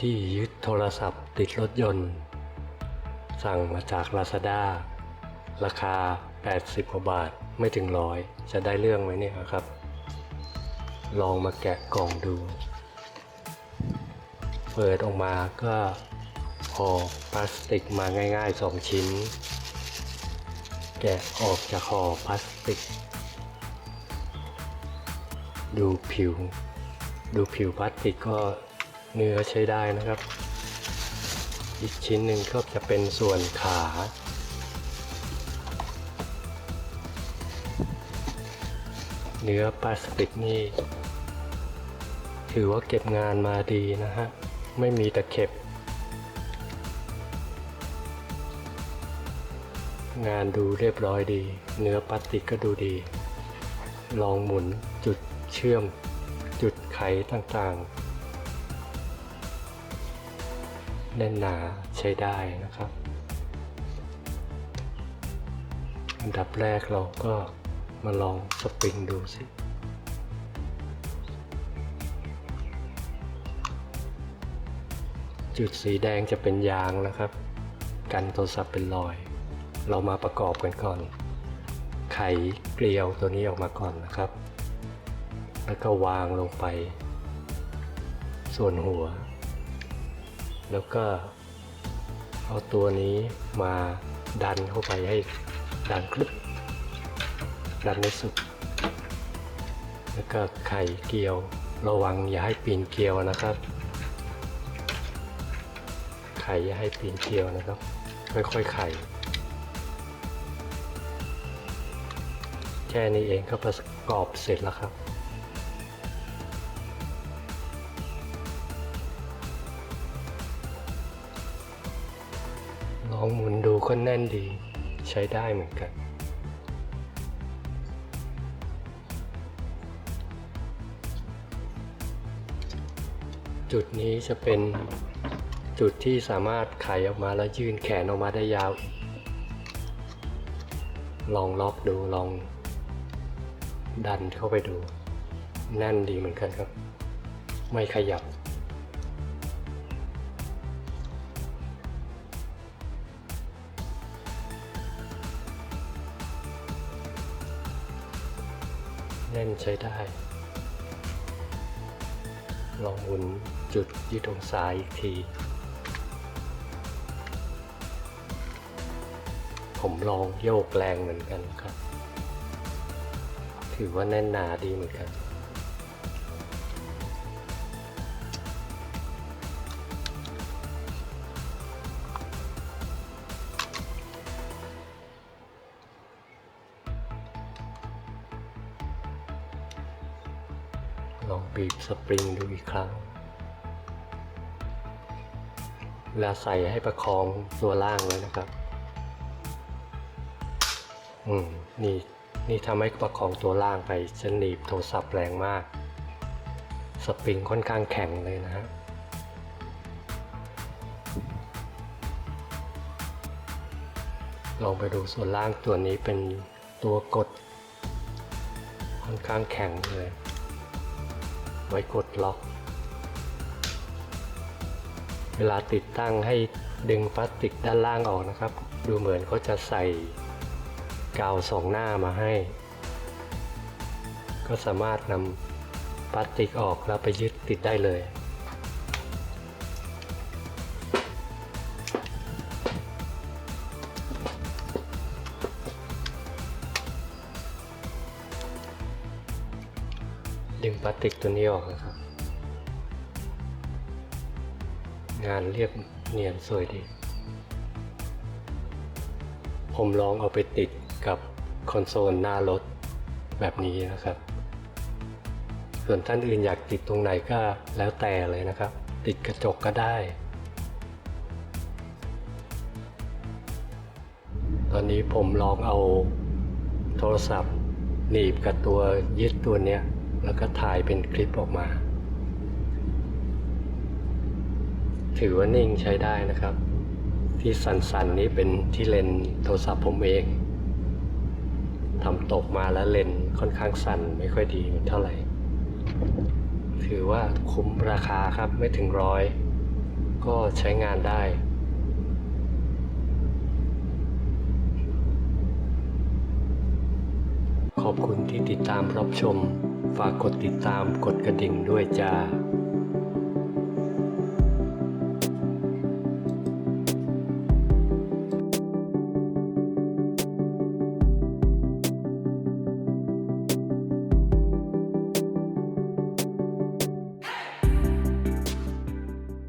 ที่ยึดโทรศัพท์ติดรถยนต์ สั่งมาจาก Lazada ราคา 80กว่าบาทไม่ถึงร้อยจะได้เรื่องไหมเนี่ยครับ ลองมาแกะกล่องดู เปิดออกมาก็ห่อพลาสติกมาง่าย ๆ 2 ชิ้น แกะออกจากห่อพลาสติก ดูผิว ดูผิวพลาสติกก็ เนื้อใช้ได้นะครับ อีกชิ้นหนึ่งก็จะเป็นส่วนขา เนื้อพลาสติกนี่ ถือว่าเก็บงานมาดีนะฮะ ไม่มีตะเข็บ งานดูเรียบร้อยดี เนื้อพลาสติกก็ดูดี ลองหมุนจุดเชื่อม จุดไขต่างๆ แน่นหนาใช้ได้นะครับ อันดับแรกเราก็มาลองสปริงดูสิจุดสีแดงจะเป็นยางนะครับ กันโทรศัพท์เป็นรอย เรามาประกอบกันก่อน ไขเกลียวตัวนี้ออกมาก่อนนะครับ แล้วก็วางลงไป ส่วนหัว แล้วก็เอาตัวนี้มาดันเข้าไปให้ดันคลึบดันให้สุด แล้วก็ไข่เกลียวระวังอย่าให้ปีนเกลียวนะครับ ไข่อย่าให้ปีนเกลียวนะครับ ค่อยๆไข่แค่นี้เองก็ประกอบเสร็จแล้วครับ ลองหมุนดูก็แน่นดี ใช้ได้เหมือนกัน จุดนี้จะเป็นจุดที่สามารถไขออกมาแล้วยื่นแขนออกมาได้ยาว ลองล็อกดูลอง ดันเข้าไปดู แน่นดีเหมือนกันครับ ไม่ขยับ แน่นใช้ได้ ลองหมุนจุดยืดองศาอีกที ผมลองโยกแรงเหมือนกันครับ ถือว่าแน่นหนาดีเหมือนกัน ลองบีบสปริงดูอีกครั้งเวลาใส่ให้ประคองตัวล่างเลยนะครับ อืม นี่นี่ทำให้ประคองตัวล่างไปจะหนีบโทรศัพท์แรงมาก สปริงค่อนข้างแข็งเลยนะฮะลองไปดูส่วนล่างตัวนี้เป็นตัวกด ค่อนข้างแข็งเลย ไว้กดล็อก เวลาติดตั้งให้ดึงพลาสติกด้านล่างออกนะครับ ดูเหมือนเขาจะใส่กาวสองหน้ามาให้ ก็สามารถนำพลาสติกออกแล้วไปยึดติดได้เลย ดึงพลาสติกตัวนี้ออกนะครับ งานเรียบเนียนสวยดี ผมลองเอาไปติดกับคอนโซลหน้ารถแบบนี้นะครับ ส่วนท่านอื่นอยากติดตรงไหนก็แล้วแต่เลยนะครับ ติดกระจกก็ได้ ตอนนี้ผมลองเอาโทรศัพท์หนีบกับตัวยึดตัวเนี้ย แล้วก็ถ่ายเป็นคลิปออกมา ถือว่านิ่งใช้ได้นะครับ ที่สันๆนี้เป็นที่เลนโทรศัพท์ผมเองทำตกมาแล้วเลนค่อนข้างสั่นไม่ค่อยดีเท่าไหร่ ถือว่าคุ้มราคาครับไม่ถึงร้อย ก็ใช้งานได้ขอบคุณที่ติดตามรับชม ฝากกดติดตามกดกระดิ่งด้วยจ้า